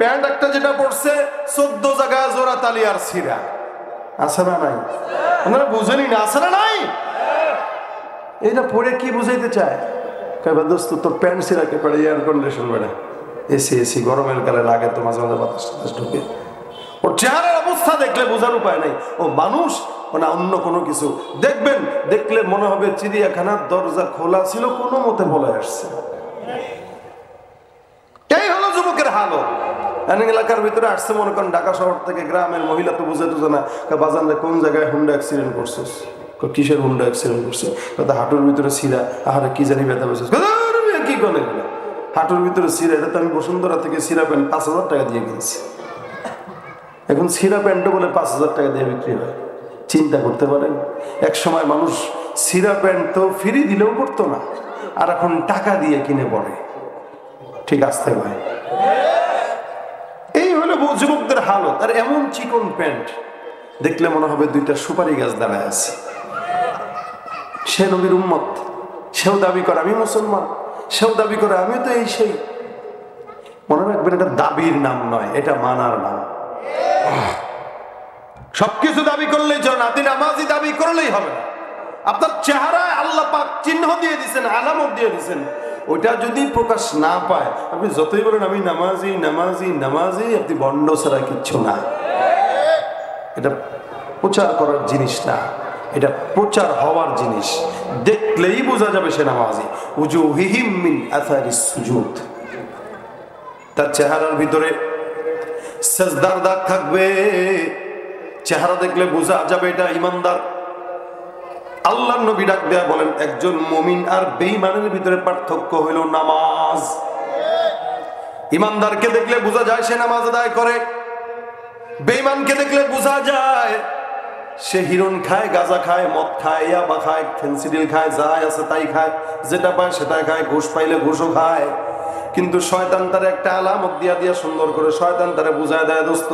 Pant একটা যেটা পড়ছে চোদ্দ জায়গায় জোড়া তালি আর সিরা আছে না নাই? আপনারা বুঝেনি না? আছে না নাই? এটা পরে কি বুঝাইতে চায়? কবে দোস্ত, তোর প্যান্ট সিরাকে পড়ে এয়ার কন্ডিশন বেড়ে এসি এসি গরমের কালে লাগে তো মাঝে মাঝে বাতাস টাতাস ঢুকে। ওর চেহারার অবস্থা দেখলে বোঝার উপায় নাই। ও মানুষ না অন্য কোনো কিছু। দেখবেন, দেখলে মনে হবে চিড়িয়াখানার দরজা খোলা ছিল, কোনো মতে বলে আসছে এই হলো যুবকের হালত এনে এলাকার ভিতরে আসছে, মনে করেন ঢাকা শহর থেকে গ্রামের মহিলা তো বুঝে টুঝে না বাজারে কোন জায়গায় হুন্ডা অ্যাক্সিডেন্ট করছিস কিসের হুন্ডা অ্যাক্সিডেন্ট করছিস কথা হাঁটুর ভিতরে সিরা আহারে কি জানি ব্যথা পেয়েছিস কি করে হাঁটুর ভিতরে সিরা এটা তো আমি বসুন্ধরা থেকে সিরা প্যান্ট পাঁচ হাজার টাকা দিয়ে কিনছি। এখন সিরা প্যান্টও বলে পাঁচ হাজার টাকা দিয়ে বিক্রি হয়। চিন্তা করতে পারেন, এক সময় মানুষ সিরা প্যান্ট তো ফ্রি দিলেও করতো না, আর এখন টাকা দিয়ে কিনে পড়ে। ঠিক আসতে ভাই। যুবকদের হালত। আর এমন চিকন প্যান্ট দেখলে মনে হবে দুইটা সুপারি গাছ দাঁড়ায় আছে। সে নবীর উম্মত। সেও দাবি করে, আমি মুসলমান। সেও দাবি করে, আমিও তো এই সেই। মনে রাখবেন, এটা দাবির নাম নয়, এটা মানার নাম। সবকিছু দাবি করলেই চলে না নামাজি দাবি করলেই হবে না। আপনার চেহারায় আল্লাহ পাক চিহ্ন দিয়ে দিছেন আলামত দিয়ে দিছেন ওইটা যদি প্রকাশ না পায়, আপনি যতই বলেন, আমি নামাজি নামাজি নামাজি আপনি বন্ড ছাড়া কিচ্ছু না। এটা প্রচার করার জিনিস না। এটা প্রচার হওয়ার জিনিস। দেখলেই বোঝা যাবে সে নামাজি। উজু হিহিম তার চেহারার ভিতরে সেজদার দাগ থাকবে। চেহারা দেখলে বোঝা যাবে এটা ইমানদার। আল্লাহ নবী ডাক দেয়া বলেন, একজন মমিন আর বেঈমানের ভিতরে পার্থক্য হইল নামাজ। ইমানদারকে দেখলে বোঝা যায় সে নামাজ আদায় করে, বেঈমানকে দেখলে বোঝা যায় সে হিরণ খায়, গাঁজা খায়, মদ খায়, ইয়াবা খায়, ফেন্সিডিল খায়, যাই আছে তাই খায়, যেটা পায় সেটাই খায়, ঘুষ পাইলে ঘুষও খায়। কিন্তু শয়তান তার একটা আলামত দিয়া দিয়া সুন্দর করে শয়তান তারে বুঝায় দেয়, দোস্ত,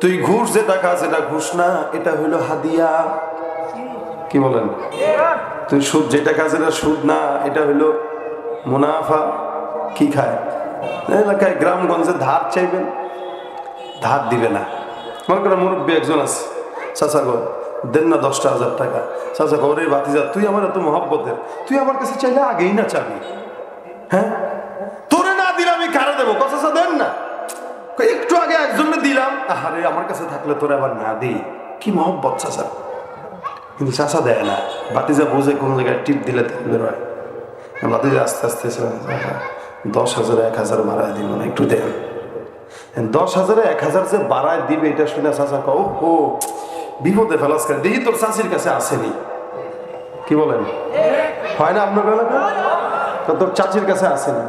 তুই ঘুষ যেটা খা সেটা ঘুষ না, এটা হইল হাদিয়া। কি বলেন? তুই সুদ, যেটা খা সেটা সুদ না, এটা হইল মুনাফা। কি খায়? এলাকায় গ্রামগঞ্জে ধার চাইবেন, ধার দিবে না। মনে করেন মুরব্বী একজন আছে, চাচা গো, দেন না দশটা হাজার টাকা। চাচা রে বাতিজা তুই আমার এত মহব্বতের, তুই আমার কাছে চাইলে আগেই না চাবি। হ্যাঁ? তোরে না দিলে আমি কারে দেবো? কথা দেন না। একটু আগে একজনে দিলাম। আরে আমার কাছে থাকলে তোরে আবার না দিই। কি মহব্বত, চাচা? কিন্তু চাচা দেয় না। বাতিজা বোঝে কোন জায়গায় টিপ দিলে তেল বেরোয় বাতিজা আস্তে আস্তে দশ হাজার, এক হাজার বাড়ায় দিব না একটু দেন। দশ হাজারে, এক হাজার যে বাড়ায় দিবে, এটা শুনে চাচা কো ও বিপদে ফেলাস করে দেখি তোর চাষির কাছে আসেনি। কি বলেন? হয় না আপনার তো তোর চাচির কাছে আসেনি।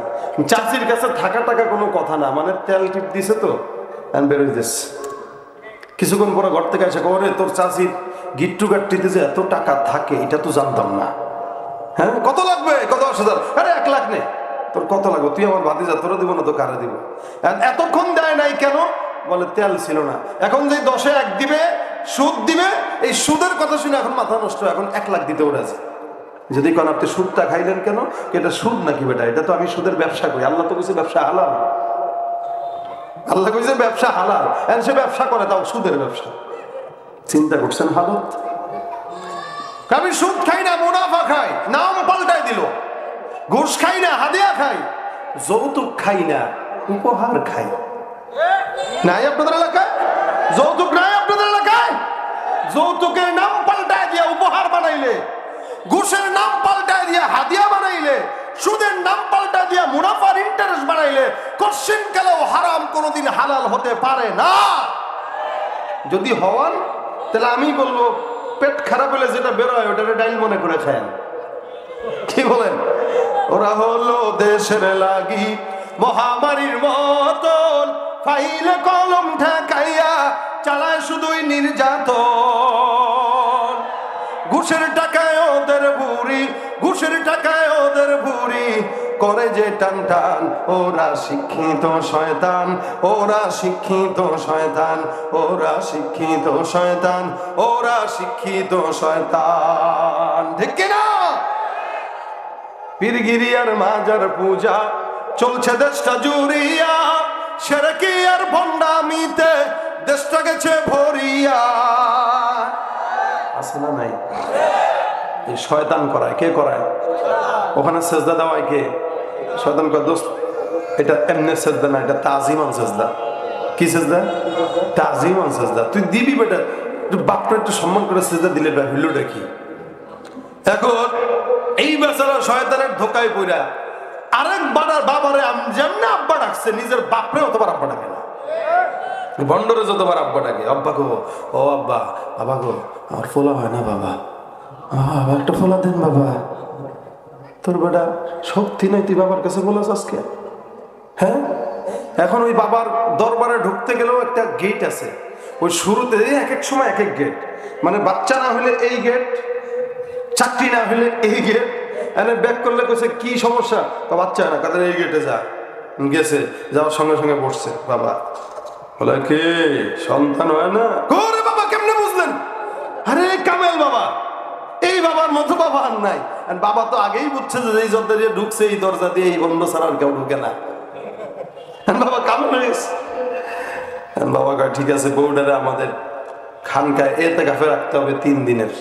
চাচির কাছে থাকা টাকা কোনো কথা না মানে তেল টিপ দিছে তো। বেরোই দিচ্ছে কিছুক্ষণ পরে ঘর থেকে এসে করে তোর চাচির গিট্টু গাট্টিতে যে এত টাকা থাকে, এটা তো জানতাম না। হ্যাঁ কত লাগবে? কত? দশ হাজার। আরে, এক লাখ নে। তোর কত লাগবে? তুই আমার যা তোরা দিব না তো কারে দিব? এতক্ষণ দেয় নাই কেন? বলে, তেল ছিল না। এখন যে দশে এক দিবে, সুদ দিবে, এই সুদের কথা শুনে এখন মাথা নষ্ট এখন এক লাখ দিতে ওরা যদি কোন আপনি সুদটা খাইলেন কেন? এটা সুদ নাকি বেটা? এটা তো আমি সুদের ব্যবসা করি। আল্লাহ তো কিছু ব্যবসা হালাল। আল্লাহ কইছে ব্যবসা হালাল। সে ব্যবসা করে তাও সুদের ব্যবসা। চিন্তা করছেন হালত আমি সুদ খাই না মুনাফা খাই নাম পাল্টাই দিল। ঘুষ খাই না হাদিয়া খাই। যৌতুক খাই না উপহার খাই। নাই আপনাদের এলাকায়? যৌতুক নাই আপনাদের এলাকায়? যৌতুকের নাম পাল্টায় দিয়া উপহার বানাইলে ঘুষের নাম পাল্টায় দিয়া হাদিয়া বানাইলে সুদের নাম পাল্টা দিয়া মুনাফার ইন্টারেস্ট বানাইলে কশ্চিন কালেও হারাম কোনোদিন হালাল হতে পারে না। যদি হওয়ান তাহলে আমি বলব, পেট খারাপ হলে যেটা বেরোয় ওটাকে ডাইল মনে করে খায়। কি বলেন? ওরা হলো দেশের লাগি, মহামারীর মতন। ফাইলে কলম ঠেকাইয়া চালায় শুধুই নির্যাতন। ঘুষের টাকায় ওদের বুড়ি ঘুষের টাকায় ওদের বুড়ি করে যে টান টান। ওরা শিক্ষিত শয়তান, ওরা শিক্ষিত শয়তান, ওরা শিক্ষিত শয়তান, ওরা শিক্ষিত শয়তান। ঠিক কিনা? পীরগিরিয়ার মাজার পূজা, চলছে দেশটা জুড়িয়া। সেরে কি আর ভণ্ডামিতে দেশটা গেছে ভরিয়া। আছে না নাই? শয়তান করায়, কে করায়? ওখানে সেজদা দেওয়ায় কে? শয়তান কয়, দোস্ত, এটা এমনি সেজদা না, এটা তাজিমান সেজদা। কি সেজদা? তাজিমান সেজদা। তুই দিবি বেটা বাপটা একটু সম্মান করে সেজদা দিলে হইলটা কি? এখন এই বেচারা শয়তানের ধোকায় পড়া আরেক বাড়ার বাবারে যেমনি আব্বা ডাকছে, নিজের বাপরে অতবার আব্বা ডাকে না। বন্ডরে যতবার আব্বা ডাকে, আব্বা গো, ও আব্বা, বাবা গো, আমার ফোলা হয় না বাবা। বাবা একটা ফোলা দেন বাবা। তোর বেটা শক্তি নাই তুই বাবার কাছে বলেছ আজকে? হ্যাঁ? এখন ওই বাবার দরবারে ঢুকতে গেলেও একটা গেট আছে। ওই শুরুতে এক এক সময় এক এক গেট মানে বাচ্চা না হলে এই গেট চাকরি না হলে এই গেট এনে ব্যাক করলে কইছে, কি সমস্যা? তো বাচ্চা না, কাদের এই গেটে যা। গেছে, যাওয়ার সঙ্গে সঙ্গে বসছে বাবা। বলে, কে? সন্তান হয় না? করে বাবা কেমনে বুঝলেন আরে কামেল বাবা এই বাবার মতো বাবা আর নাই বাবা তো আগেই বুঝছে যে এই দরজা দিয়ে ঢুকছে এই দরজা দিয়ে এই বন্ধ ছাড়া আর কেউ ঢুকে না। বাবা কামেল হয়ে গেছে। বাবা কয় ঠিক আছে বউডারে আমাদের খানকায় এতে কাফে রাখতে হবে তিন দিনের।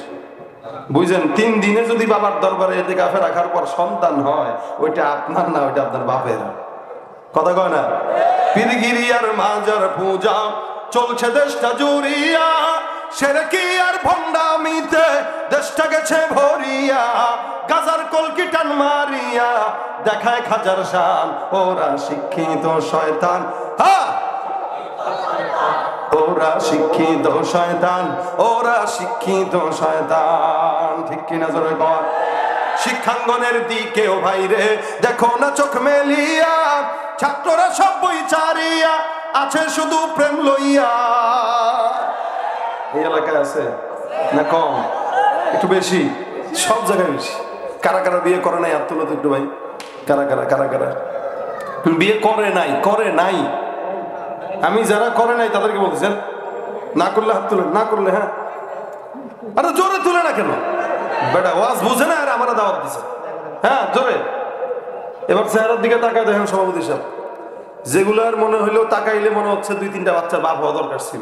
বুঝলেন তিন দিনে যদি বাবার দরবারে এতে কাফে রাখার পর সন্তান হয় ওইটা আপনার না ওইটা আপনার বাপের। কথা কয় না? পিরগিরি আর মাজার পূজা চলছে দেশটা জুড়িয়া। সেরে কি আর ভণ্ডামিতে? দেশটা গেছে ভরিয়া, গাজার কলকি টান মারিয়া। দেখায় খাজার শান, ওরা শিক্ষিত শয়তান। হ্যাঁ ওরা শিক্ষিত শয়তান, ওরা শিক্ষিত শয়তান। ঠিক কিনা জোরে কর? শিক্ষাঙ্গনের দিকে ও ভাইরে, দেখো না চোখ মেলিয়া। ছাত্ররা সব বই চারিয়া, আছে শুধু প্রেম লইয়া। এই এলাকায় আছে? না কম? একটু বেশি? সব জায়গায় বেশি। কারা কারা বিয়ে করে নাই? আর তুলো তো একটু ভাই। কারা কারা কারা কারা? বিয়ে করে নাই করে নাই। আমি যারা করে নাই তাদেরকে বলতেছেন, না করলে হাত তুলেন না করলে হ্যাঁ? আরে জোরে তুলে না কেন? বেটা, ওয়াজ বুঝে না? আর আমরা দাওয়াত দিছে। হ্যাঁ জোরে। এবার চেহারার দিকে তাকায় দেখেন সভাপতি সাহেব। যেগুলার মনে হইলেও তাকাইলে মনে হচ্ছে দুই তিনটা বাচ্চা বাপ হওয়া দরকার ছিল।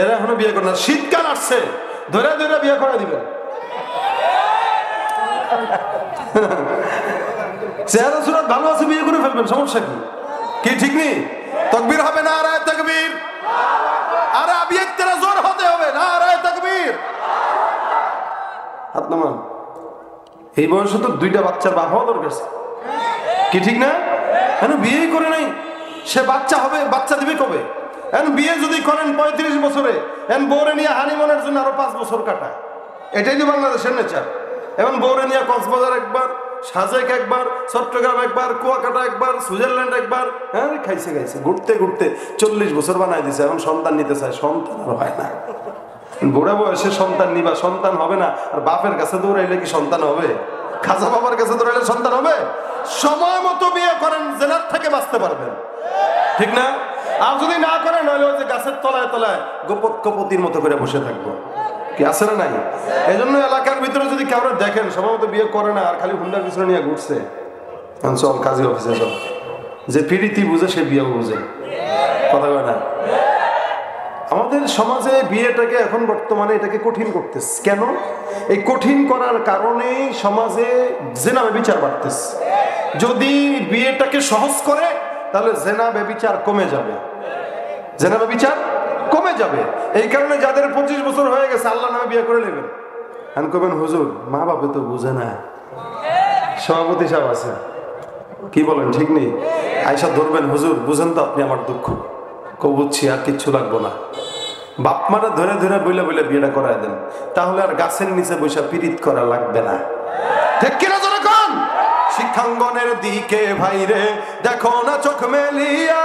এরা এখনও বিয়ে করে না। শীতকাল আসছে। ধরে ধরে বিয়ে করে দিবেন চেহারা ভালো আছে, বিয়ে করে ফেলবেন, সমস্যা কি? কি ঠিক নেই? তকবীর হবে না তকবীর। আরে তেরা জোর হতে হবে না, আরায় তকবীর। হাত এই বয়সে তো দুইটা বাচ্চার বাপ হওয়া দরকার। কি ঠিক না? কেন বিয়ে করে নাই? সে বাচ্চা হবে, বাচ্চা দিবে কবে? এখন বিয়ে যদি করেন পঁয়ত্রিশ বছরে এখন বউরে নিয়ে হানিমনের জন্য আরও পাঁচ বছর কাটা এটাই তো বাংলাদেশের নেচার এখন বউরে নিয়ে কক্সবাজার একবার, সাজেক একবার, চট্টগ্রাম একবার, কুয়াকাটা একবার, সুইজারল্যান্ড একবার হ্যাঁ খাইছে খাইছে, ঘুরতে ঘুরতে চল্লিশ বছর বানাই দিছে, এখন সন্তান নিতে চায়, সন্তান আর হয় না। বুড়া বয়সে সন্তান নিবা, সন্তান হবে না, আর বাপের কাছে দৌড়াইলে কি সন্তান হবে? খাজা বাবার কাছে দৌড়াইলে সন্তান হবে? সময় মতো বিয়ে করেন, জেলার থেকে বাঁচতে পারবেন। ঠিক না? আর যদি না করে, নইলে যে গাছের তলায় তলায় গোপত কপতির মতো করে বসে থাকব। কি আছে না নাই? এই জন্য এলাকার ভিতরে যদি কাউরে দেখেন মতো বিয়ে করে না, আর খালি হুন্ডার পিছনে নিয়ে ঘুরছে চল, কাজী অফিসে চল। যে পিড়িতি বুঝে, সে বিয়েও বুঝে। কথা কয় না? আমাদের সমাজে বিয়েটাকে এখন বর্তমানে এটাকে কঠিন করতেছে। কেন? এই কঠিন করার কারণেই সমাজে জেনা বিচার বাড়তেছে। যদি বিয়েটাকে সহজ করে তাহলে জেনা বেবিচার কমে যাবে। জেনা বেবিচার কমে যাবে। এই কারণে যাদের পঁচিশ বছর হয়ে গেছে, আল্লাহ নামে বিয়ে করে নেবেন। আমি কবেন হুজুর, মা বাপে তো বুঝে না। সভাপতি সাহেব আছে। কি বলেন, ঠিক নেই? আয়সা ধরবেন, হুজুর, বুঝেন তো আপনি আমার দুঃখ। কো বুঝছি, আর কিচ্ছু লাগবো না। বাপ মারা ধরে ধরে বইলে বইলে বিয়েটা করায় দেন। তাহলে আর গাছের নিচে বসে পিরিত করা লাগবে না। ঠিক কন শিক্ষাঙ্গনের দিকে ভাইরে। দেখো না চোখ মেলিয়া,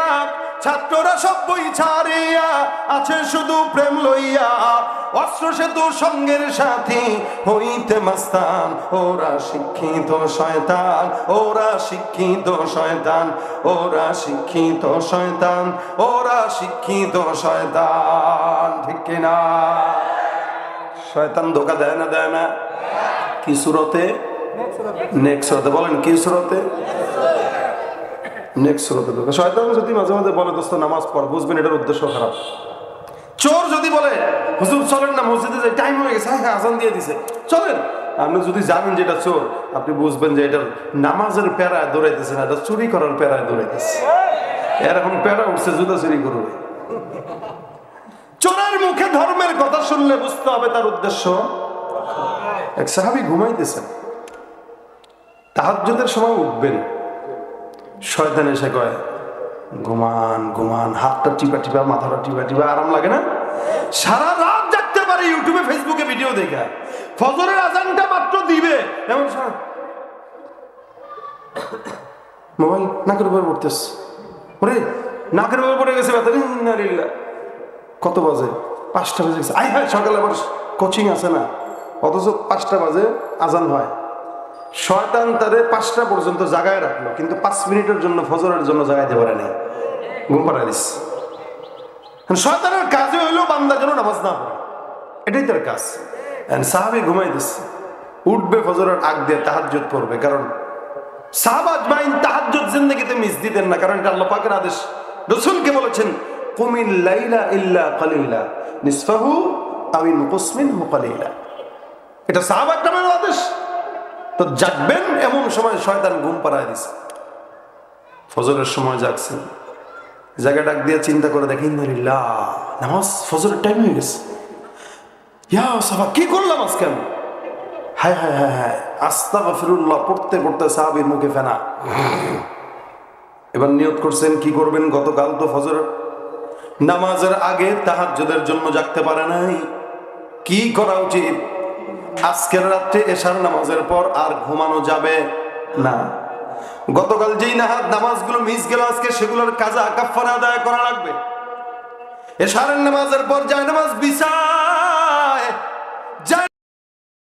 ছাত্ররা সব বই ছাড়িয়া আছে শুধু প্রেম লইয়া। অস্ত্র সেতু সঙ্গের সাথী হইতে মাস্তান, ওরা শিক্ষিত শয়তান, ওরা শিক্ষিত শয়তান, ওরা শিক্ষিত শয়তান, ওরা শিক্ষিত শয়তান, ঠিক কিনা? শয়তান ধোকা দেয় না দেয় না? কি সুরতে? হয়ে হ্যাঁ আপনি যদি জানেন যে এটা চোর, আপনি বুঝবেন যে এটা নামাজের প্যারায় দৌড়াইতেছে না, এটা চুরি করার প্যারায় দৌড়াইতেছে। এরকম প্যারা উঠছে, জুতা চুরি করবে। চোরের মুখে ধর্মের কথা শুনলে বুঝতে হবে তার উদ্দেশ্য। এক সাহাবি ঘুমাইতেছেন। তাহাজ্জুদের সময় উঠবেন। শয়তান এসে কয়, ঘুমান ঘুমান, হাতটা টিপা টিপা, মাথাটা টিপা টিপা, আরাম লাগে না? সারা রাত জাগতে পারে ইউটিউবে, ফেসবুকে ভিডিও দেখা। ফজরের আজানটা মাত্র দিবে। এমন মোবাইল নাকের উপর পড়তেছে। ওরে, নাকের উপরে পড়ে গেছে ব্যথা। কত বাজে? পাঁচটা বাজে গেছে। আই হ্যাঁ সকালে আবার কোচিং আছে না। অথচ পাঁচটা বাজে আজান হয়। শয়তান তাদের পাঁচটা পর্যন্ত জাগায় রাখল, কিন্তু পাঁচ মিনিটের জন্য, ফজরের জন্য জাগাইতে পারে নাই। ঘুম দিস। শয়তানের কাজে হইলেও বান্দা যেন নামাজ না পড়ে। এটাই তার কাজ। সাহাবি ঘুমাই দিচ্ছে উঠবে ফজরের আগ দিয়ে তাহাজ্জুদ পড়বে, কারণ সাহাবাজ মাইন তাহাজ্জুদ জিন্দগিতে মিস দিতেন না, কারণ এটা আল্লাহ পাকের আদেশ। রসুলকে বলেছেন, কুমিল লাইলা ইল্লা কালিলা, নিসফাহু আমিন কুসমিন হু কালিলা। এটা সাহাবাজ নামের আদেশ। তো জাগবেন এমন সময় শয়তান ঘুম পাড়ায় দিছে। ফজরের সময় জাগছেন জায়গা ডাক দিয়ে চিন্তা করে দেখেন নামাজ ফজরের টাইম হয়ে গেছে। কি করলাম আজকে আমি? হায় হায় হায় হায় আস্তা গফিরুল্লাহ পড়তে পড়তে সাহাবির মুখে ফেনা। এবার নিয়ত করছেন, কি করবেন? গতকাল তো ফজর নামাজের আগে তাহাজ্জুদের জন্য জাগতে পারে নাই। কি করা উচিত? আজকের রাত্রে এশার নামাজের পর আর ঘুমানো যাবে না। গতকাল যেই নাহাত নামাজগুলো মিস গেল, আজকে সেগুলোর কাজা কাফারা আদায় করা লাগবে। এশারের নামাজের পর যায় নামাজ বিচার